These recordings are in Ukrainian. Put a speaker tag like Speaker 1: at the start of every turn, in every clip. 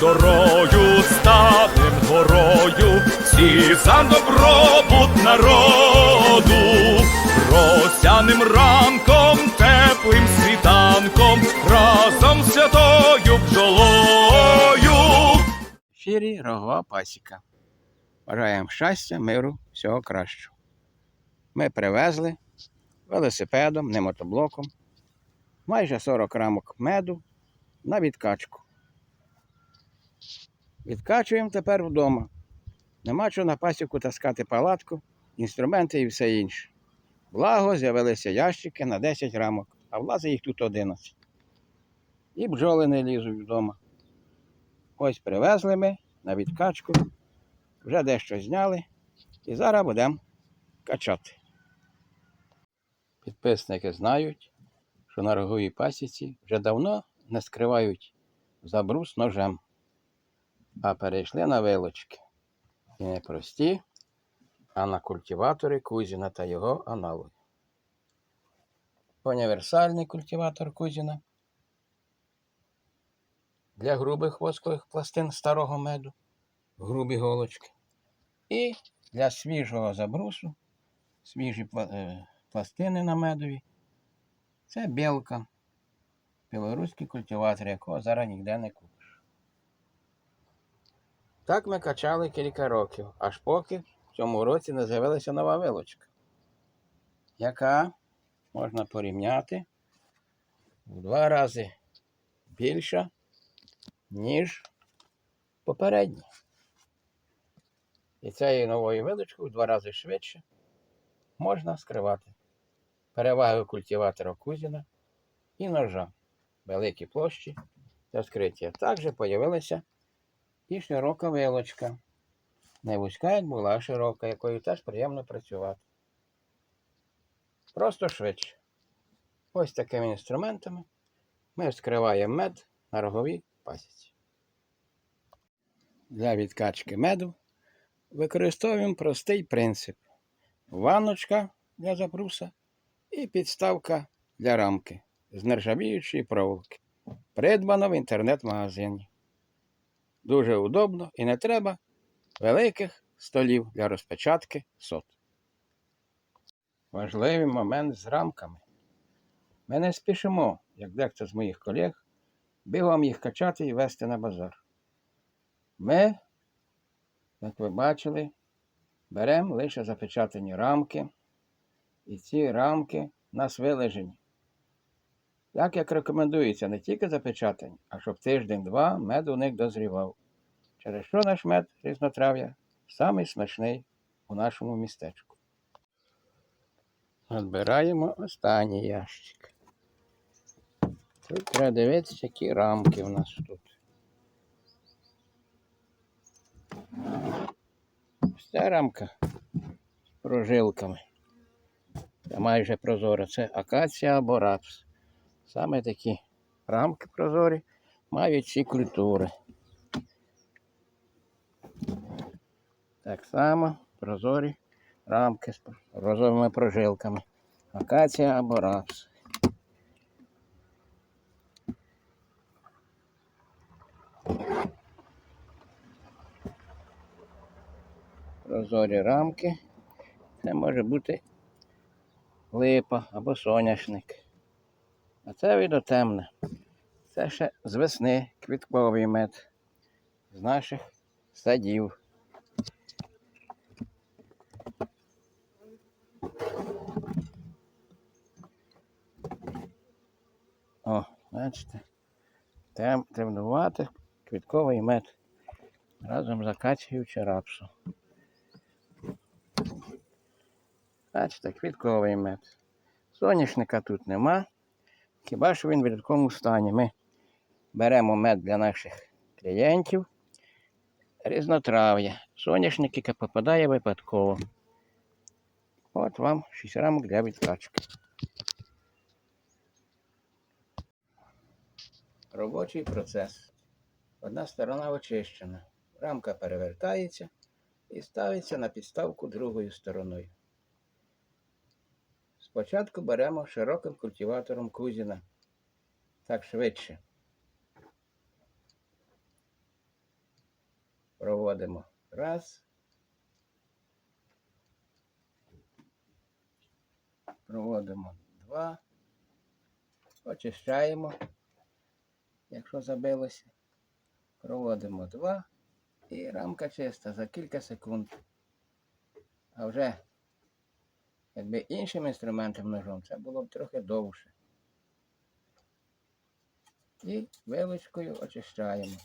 Speaker 1: дорою ставим горою, всі за добробут народу, росяним ранком, теплим світанком, разом з святою бджолою.
Speaker 2: В ефірі Рогова Пасіка. Бажаємо щастя, миру, всього кращого. Ми привезли велосипедом, не мотоблоком, майже 40 рамок меду на відкачку. Відкачуємо тепер вдома. Нема чого на пасіку таскати палатку, інструменти і все інше. Благо, з'явилися ящики на 10 рамок, а влазить їх тут 11. І бджоли не лізуть вдома. Ось привезли ми на відкачку, вже дещо зняли і зараз будемо качати. Підписники знають, що на роговій пасіці вже давно не скривають забрус ножем, а перейшли на вилочки. І не прості, а на культиватори Кузіна та його аналоги. Універсальний культиватор Кузіна для грубих воскових пластин старого меду, грубі голочки. І для свіжого забрусу, свіжі е, пластини на медові. Це білка. Білоруський культиватор, якого зараз ніде не купиш. Так ми качали кілька років, аж поки в цьому році не з'явилася нова вилочка, яка можна порівняти в два рази більша ніж попередні. І цією новою вилочкою в два рази швидше можна скривати переваги культиватора Кузіна і ножа. Великі площі для скриття. Також з'явилася і широка вилочка. Не вузька, як була, а широка, якою теж приємно працювати. Просто швидше. Ось такими інструментами ми вскриваємо мед на роговій пасіці. Для відкачки меду використовуємо простий принцип: ванночка для забруса і підставка для рамки з нержавіючої проволоки. Придбано в інтернет-магазині. Дуже удобно і не треба великих столів для розпечатки сот. Важливий момент з рамками. Ми не спішимо, як дехто з моїх колег, бігом їх качати і вести на базар. Ми, як ви бачили, беремо лише запечатані рамки, і ці рамки в нас вилежені. Так як рекомендується не тільки запечатані, а щоб тиждень-два мед у них дозрівав. Через що наш мед різнотрав'я самий смачний у нашому містечку. Відбираємо останній ящик. Тут треба дивитися, які рамки в нас тут. Ось ця рамка з прожилками. Це майже прозора. Це акація або рапс. Саме такі рамки прозорі мають ці культури. Так само прозорі рамки з розовими прожилками. Акація або рапс. Прозорі рамки. Це може бути липа або соняшник. А це відотемне. Це ще з весни квітковий мед з наших садів. О, бачите, тем, темнувати квітковий мед разом з рапсом. Бачите, квітковий мед. Соняшника тут нема. Хіба що він в рідкому стані. Ми беремо мед для наших клієнтів. Різнотрав'я. Соняшник, яке попадає випадково. От вам 6 рамок для відкачки. Робочий процес. Одна сторона очищена. Рамка перевертається і ставиться на підставку другою стороною. Спочатку беремо широким культиватором кузіна. Так швидше. проводимо раз. Проводимо два. Очищаємо, якщо забилося. Проводимо два. І рамка чиста за кілька секунд. А вже, якби іншим інструментом ножом, це було б трохи довше. І вилочкою очищаємо.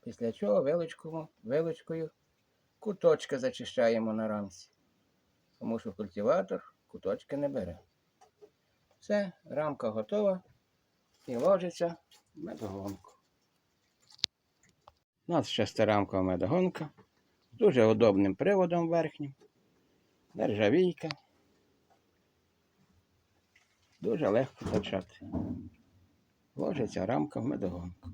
Speaker 2: Після чого вилочкою, вилочкою куточки зачищаємо на рамці. Тому що культиватор куточки не бере. Все, рамка готова і ложиться в медогонку. У нас шестирамкова медогонка з дуже удобним приводом верхнім. Нержавійка. Дуже легко качати. Ложиться рамка в медогонку.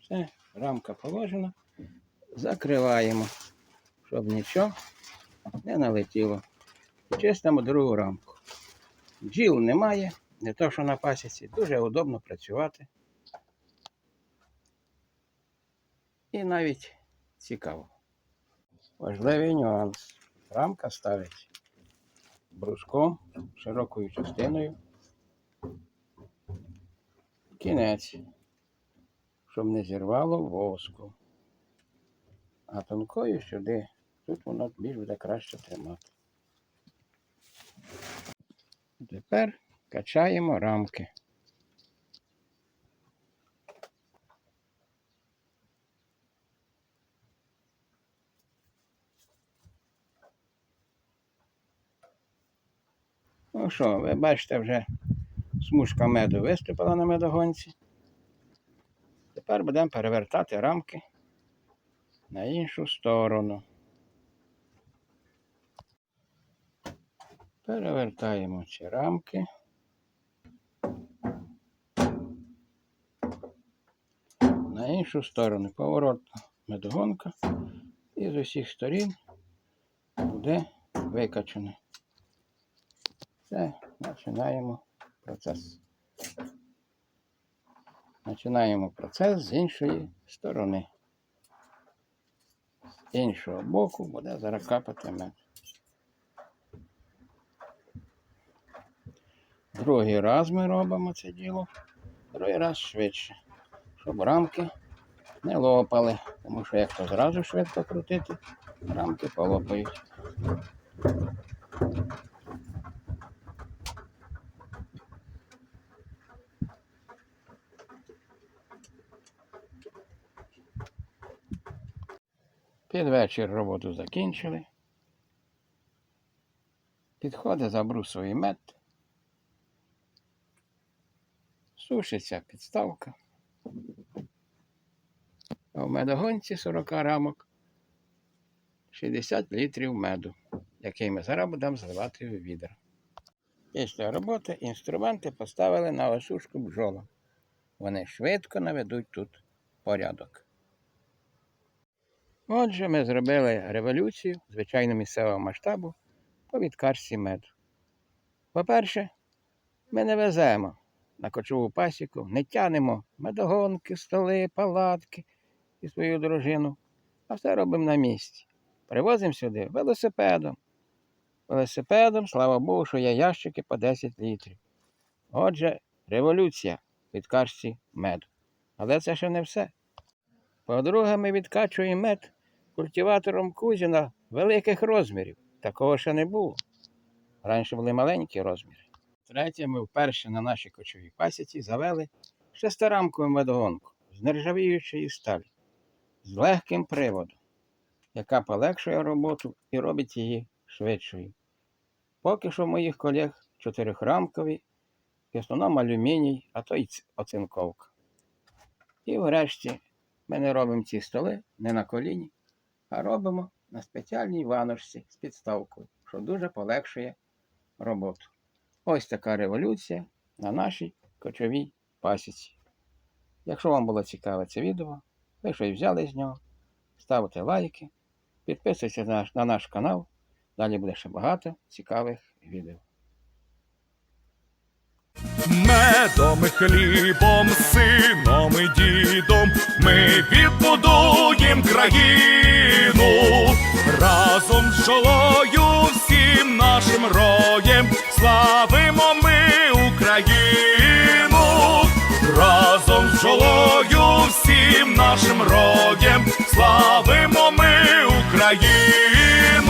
Speaker 2: Все, рамка положена. Закриваємо, щоб нічого не налетіло. Чистимо другу рамку. Бджіл немає, не то що на пасіці. Дуже удобно працювати. І навіть цікаво. Важливий нюанс. Рамка ставить бруском, широкою частиною. Кінець, щоб не зірвало воску. А тонкою сюди, тут воно більш буде краще тримати. Тепер качаємо рамки. Ну що, ви бачите, вже смужка меду виступила на медогонці. Тепер будемо перевертати рамки на іншу сторону. Перевертаємо ці рамки. На іншу сторону поворотна медогонка і з усіх сторін буде викачане. Все, починаємо процес. Починаємо процес з іншої сторони. З іншого боку буде зараз капати мед. Другий раз ми робимо це діло, другий раз швидше, щоб рамки не лопали, тому що якщо зразу швидко крутити, рамки полопають. Під вечір роботу закінчили. Підходить забрусовий мед. Сушиться підставка. А в медогонці 40 рамок 60 літрів меду, який ми зараз будемо зливати у відра. Після роботи інструменти поставили на осушку бджола. Вони швидко наведуть тут порядок. Отже, ми зробили революцію звичайно місцевого масштабу по відкарці меду. По-перше, ми не веземо на кочову пасіку, не тянемо медогонки, столи, палатки і свою дружину, а все робимо на місці. Привозимо сюди велосипедом. Велосипедом, слава Богу, що є ящики по 10 літрів. Отже, революція відкачці меду. Але це ще не все. По-друге, ми відкачуємо мед культиватором Кузіна великих розмірів. Такого ще не було. Раніше були маленькі розміри. Третє, ми вперше на нашій кочовій пасіці завели шестирамкову медогонку з нержавіючої сталі, з легким приводом, яка полегшує роботу і робить її швидшою. Поки що в моїх колег чотирихрамкові, в основному алюміній, а то й оцинковка. І врешті ми не робимо ці столи не на коліні, а робимо на спеціальній ваночці з підставкою, що дуже полегшує роботу. Ось така революція на нашій кочовій пасіці. Якщо вам було цікаве це відео, ви щось взяли з нього, ставте лайки, підписуйтесь на наш, на наш канал. Далі буде ще багато цікавих відео.
Speaker 1: медом хлібом, сином і дідом, ми відбудуєм країну разом з жолою, всім нашим роєм, славимо ми Україну, разом з жолою, всім нашим роєм, славимо ми Україну.